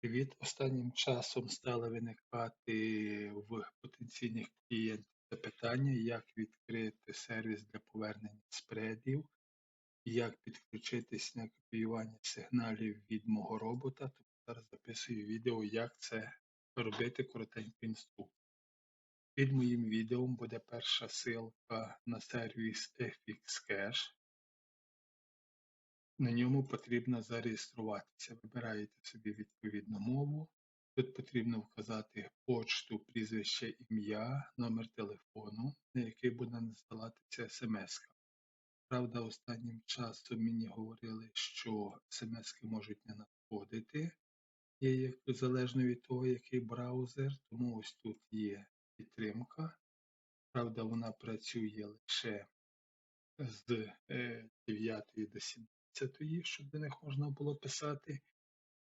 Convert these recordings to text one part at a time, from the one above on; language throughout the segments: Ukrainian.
Привіт! Останнім часом стали виникати в потенційних клієнтів запитання, як відкрити сервіс для повернення спредів, як підключитись на копіювання сигналів від мого робота. Тому зараз записую відео, як це робити коротеньку інструкцію. Під моїм відео буде перша ссылка на сервіс FXCash. На ньому потрібно зареєструватися. Вибираєте собі відповідну мову. Тут потрібно вказати почту, прізвище, ім'я, номер телефону, на який буде надсилатися смс. Правда, останнім часом мені говорили, що смс можуть не надходити, є як залежно від того, який браузер, тому ось тут є підтримка. Правда, вона працює лише з 9 е, до 17 щоб до них можна було писати,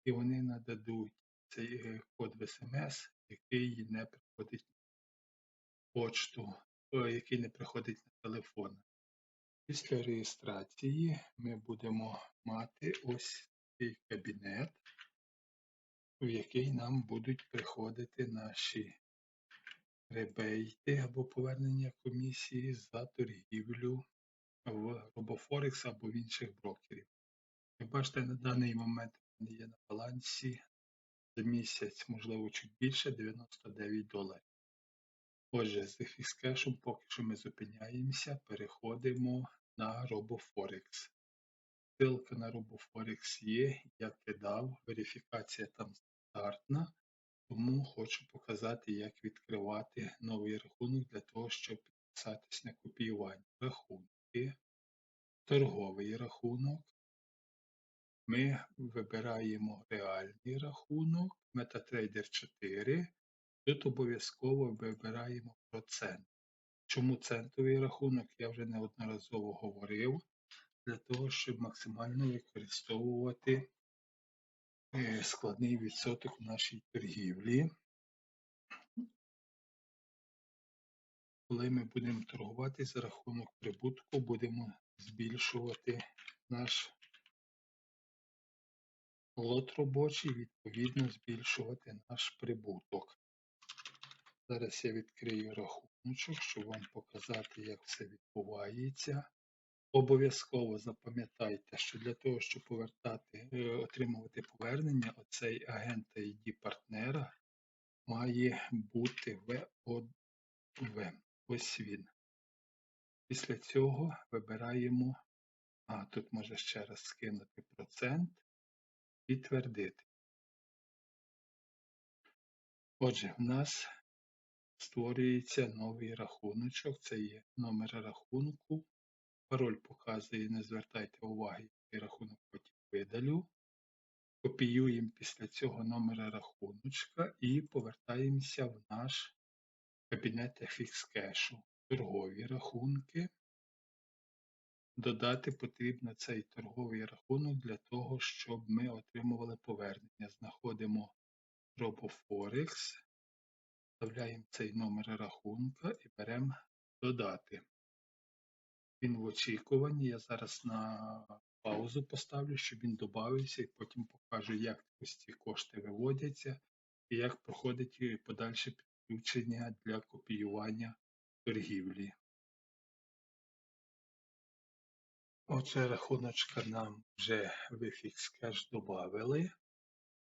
і вони нададуть цей е, код в смс, який не приходить на почту, який не приходить на телефон. Після реєстрації ми будемо мати ось цей кабінет, в який нам будуть приходити наші ребейти або повернення комісії за торгівлю в RoboForex або в інших брокерів. Як бачите, на даний момент в мене є на балансі за місяць, можливо, чуть більше 99 доларів. Отже, з FX поки що ми зупиняємося, переходимо на RoboForex. Ссылка на RoboForex є, я кидав, верифікація там стандартна, тому хочу показати, як відкривати новий рахунок для того, щоб підписатись на копіювання рахунки, торговий рахунок. Ми вибираємо реальний рахунок, MetaTrader 4. Тут обов'язково вибираємо процент. Чому центовий рахунок, я вже неодноразово говорив, для того, щоб максимально використовувати е, складний відсоток в нашій торгівлі. Коли ми будемо торгувати за рахунок прибутку, будемо збільшувати наш лот робочий, відповідно збільшувати наш прибуток. Зараз я відкрию рахуночок, щоб вам показати, як все відбувається. Обов'язково запам'ятайте, що для того, щоб повертати, е, отримувати повернення, оцей агент ID партнера має бути ВОВ. Ось він. Після цього вибираємо, а тут може ще раз скинути процент. Підтвердити. Отже, в нас створюється новий рахуночок, це є номер рахунку. Пароль показує, не звертайте уваги, який рахунок потім видалю. Копіюємо після цього номера рахуночка і повертаємося в наш кабінет FX кешу. Торгові рахунки. Додати потрібно цей торговий рахунок для того, щоб ми отримували повернення. Знаходимо RoboForex, вставляємо цей номер рахунка і беремо додати. Він в очікуванні. Я зараз на паузу поставлю, щоб він додався, і потім покажу, як ось ці кошти виводяться і як проходить подальше підключення для копіювання торгівлі. Оце рахуночка нам вже в FXCash додали.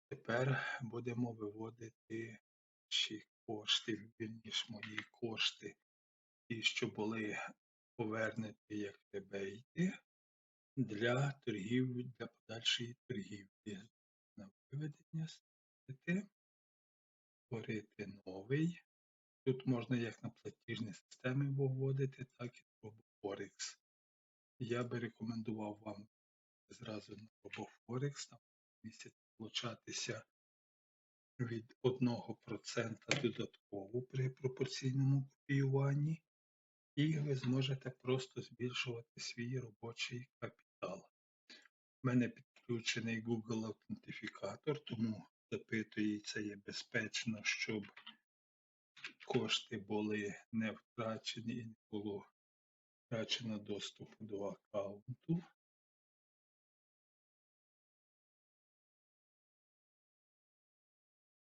Тепер будемо виводити наші кошти, вірніше мої кошти, ті, що були повернуті як ребейти для торгівлі, для подальшої торгівлі. На виведення створити, створити новий. Тут можна як на платіжні системи виводити, так і в Forex. Я би рекомендував вам зразу на RoboForex там місяць получатися від 1% додатково при пропорційному копіюванні, і ви зможете просто збільшувати свій робочий капітал. У мене підключений Google аутентифікатор, тому запитується є безпечно, щоб кошти були не втрачені і не було втрачено доступ до аккаунту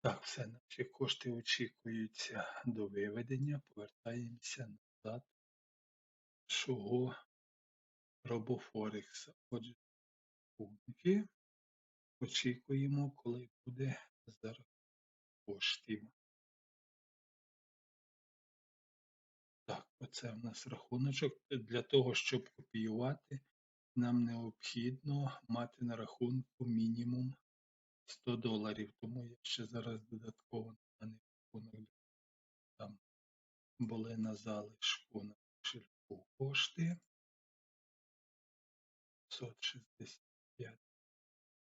Так, все, наші кошти очікуються до виведення. Повертаємося назад нашого робофорекса. Отже, рахунки очікуємо, коли буде зарахунок коштів. Так, оце в нас рахуночок. Для того, щоб копіювати, нам необхідно мати на рахунку мінімум 100 доларів. Тому я ще зараз додатково на даний рахунок там були на залишку на кошельку кошти. 565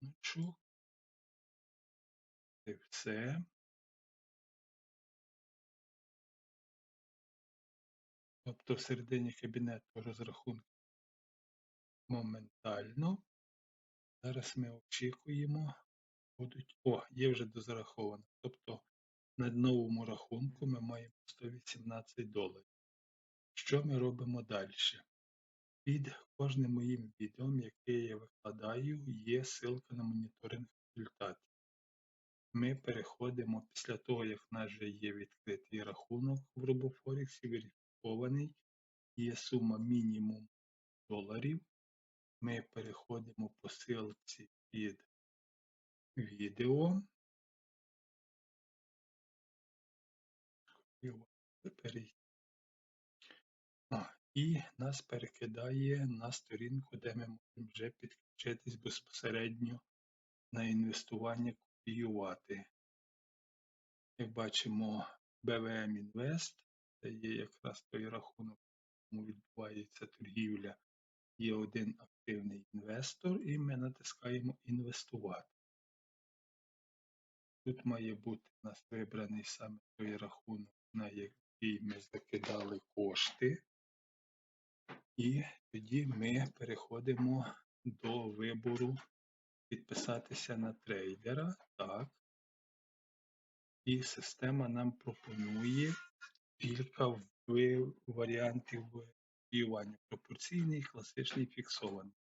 ночок. І все. Тобто в середині кабінету розрахунки моментально. Зараз ми очікуємо, будуть. О, є вже дозараховано. Тобто на новому рахунку ми маємо 118 доларів. Що ми робимо далі? Під кожним моїм відео, яке я викладаю, є ссылка на моніторинг результатів. Ми переходимо після того, як в нас вже є відкритий рахунок в RoboForex, верифікований, є сума мінімум доларів. Ми переходимо по ссылці під відео. А, і нас перекидає на сторінку, де ми можемо вже підключитись безпосередньо на інвестування копіювати. Як бачимо, BVM Invest, це є якраз той рахунок, якому відбувається торгівля, є один активний інвестор, і ми натискаємо інвестувати. Тут має бути у нас вибраний саме той рахунок, на який ми закидали кошти. І тоді ми переходимо до вибору підписатися на трейдера. Так. І система нам пропонує кілька варіантів копіювання. Пропорційний, класичний, фіксований.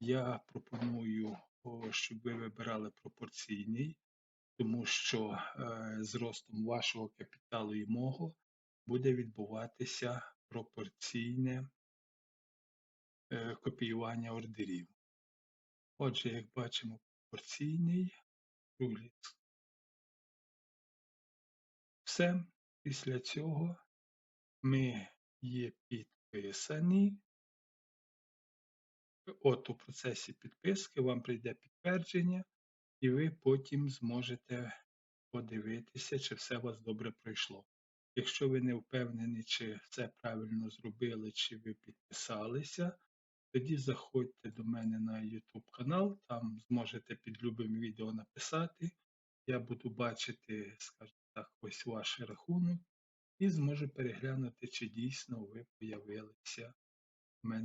Я пропоную, щоб ви вибирали пропорційний, тому що е, з ростом вашого капіталу і мого буде відбуватися пропорційне копіювання ордерів. Отже, як бачимо, пропорційний круглий. Все. Після цього ми є підписані. От у процесі підписки вам прийде підтвердження, і ви потім зможете подивитися, чи все у вас добре пройшло. Якщо ви не впевнені, чи все правильно зробили, чи ви підписалися, тоді заходьте до мене на YouTube канал, там зможете під любим відео написати. Я буду бачити, скажімо так, ось ваш рахунок і зможу переглянути, чи дійсно ви появилися в мене.